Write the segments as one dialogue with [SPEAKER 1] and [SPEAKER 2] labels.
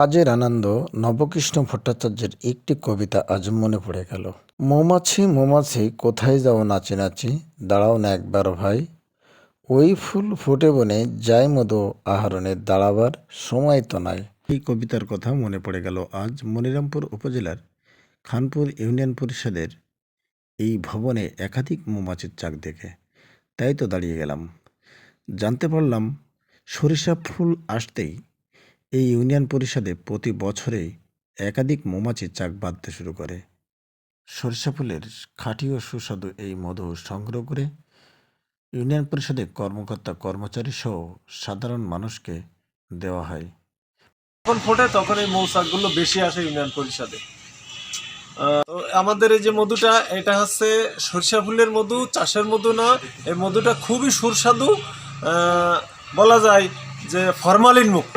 [SPEAKER 1] কাজের আনন্দ নবকৃষ্ণ ভট্টাচার্যের একটি কবিতা আজ মনে পড়ে গেল। মৌমাছি মৌমাছি, কোথায় যাও নাচি নাচি? দাঁড়াও না একবার ভাই। ওই ফুল ফুটে বনে যায় মধু আহরণে দাঁড়াবার সময় তো নাই। এই কবিতার কথা মনে পড়ে গেল আজ মনিরামপুর উপজেলার খানপুর ইউনিয়ন পরিষদের এই ভবনে একাধিক মৌমাছির চাক দেখে। তাই তো দাঁড়িয়ে গেলাম। জানতে পারলাম সরিষা ফুল আসতেই এই ইউনিয়ন পরিষদে প্রতি বছরে একাধিক মৌমাছির চাক বাঁধতে শুরু করে। সরিষা ফুলের খাঁটি ও সুস্বাদু এই মধু সংগ্রহ করে ইউনিয়ন পরিষদে কর্মকর্তা কর্মচারী সহ সাধারণ মানুষকে দেওয়া হয়।
[SPEAKER 2] যখন ফোটে তখন এই মৌচাকগুলো বেশি আসে ইউনিয়ন পরিষদে। আমাদের এই যে মধুটা, এটা হচ্ছে সরিষা ফুলের মধু, চাষের মধু না, এই মধুটা খুবই সুস্বাদু বলা যায় যে ফরমালিন মুক্ত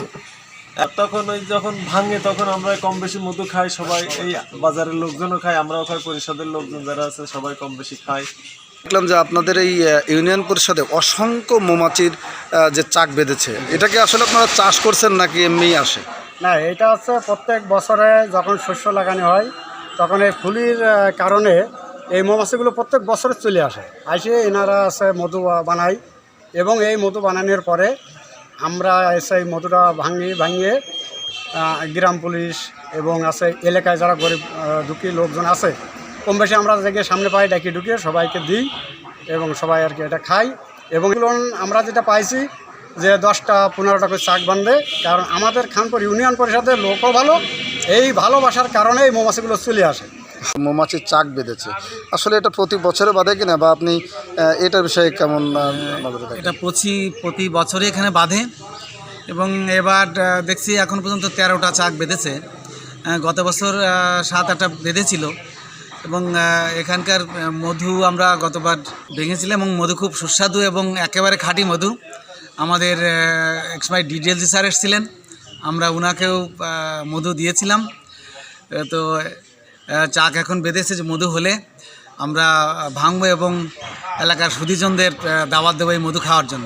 [SPEAKER 2] তখন ওই যখন ভাঙে তখন আমরা কম বেশি মধু খাই সবাই এই বাজারের লোকজনও খাই আমরাও খাই পরিষদের লোকজন যারা আছে সবাই কম বেশি খাই
[SPEAKER 3] দেখলাম যে আপনাদের এই ইউনিয়ন পরিষদে অসংখ্য মৌমাছির যে চাক বেঁধেছে এটাকে আসলে আপনারা চাষ করছেন নাকি এমনি আসে?
[SPEAKER 4] না এটা হচ্ছে প্রত্যেক বছরে যখন শস্য লাগানো হয় তখন এই ফুলির কারণে এই মৌমাছিগুলো প্রত্যেক বছরে চলে আসে। আসে এনারা আছে মধু বানায় এবং এই মধু বানানোর পরে আমরা এসে এই মধুটা ভাঙি, ভাঙিয়ে গ্রাম পুলিশ এবং আছে এলাকায় যারা গরিব দুঃখী লোকজন আছে, কম বেশি আমরা থেকে সামনে পাই ডাকি ঢুকিয়ে সবাইকে দিই এবং সবাই আর কি এটা খাই। এবং এগুলো আমরা যেটা পাইছি যে দশটা, পনেরোটা করে চাক বান্ধে, কারণ আমাদের খানপুর ইউনিয়ন পরিষদের লোকও ভালো, এই ভালোবাসার কারণে এই মৌমাছিগুলো চলে আসে।
[SPEAKER 3] মৌমাছির চাক বেঁধেছে। আসলে এটা প্রতি বছরে বাঁধে কিনা বা আপনি এটার বিষয়ে কেমন?
[SPEAKER 5] এটা প্রতি প্রতি বছরই এখানে বাঁধে এবং এবার দেখছি এখন পর্যন্ত তেরোটা চাক বেঁধেছে। গত বছর সাত আটটা বেঁধেছিল এবং এখানকার মধু আমরা গতবার ভেঙেছিলাম এবং মধু খুব সুস্বাদু এবং একেবারে খাঁটি মধু। আমাদের একসময় ডিডিএলজি স্যার এসেছিলেন। আমরা ওনাকেও মধু দিয়েছিলাম। তো চাক এখন বেঁধেছে যে মধু হলে। আমরা ভাঙবো এবং এলাকার সুদীজনদের আহ, দাওয়াত দেবো এই মধু খাওয়ার জন্য।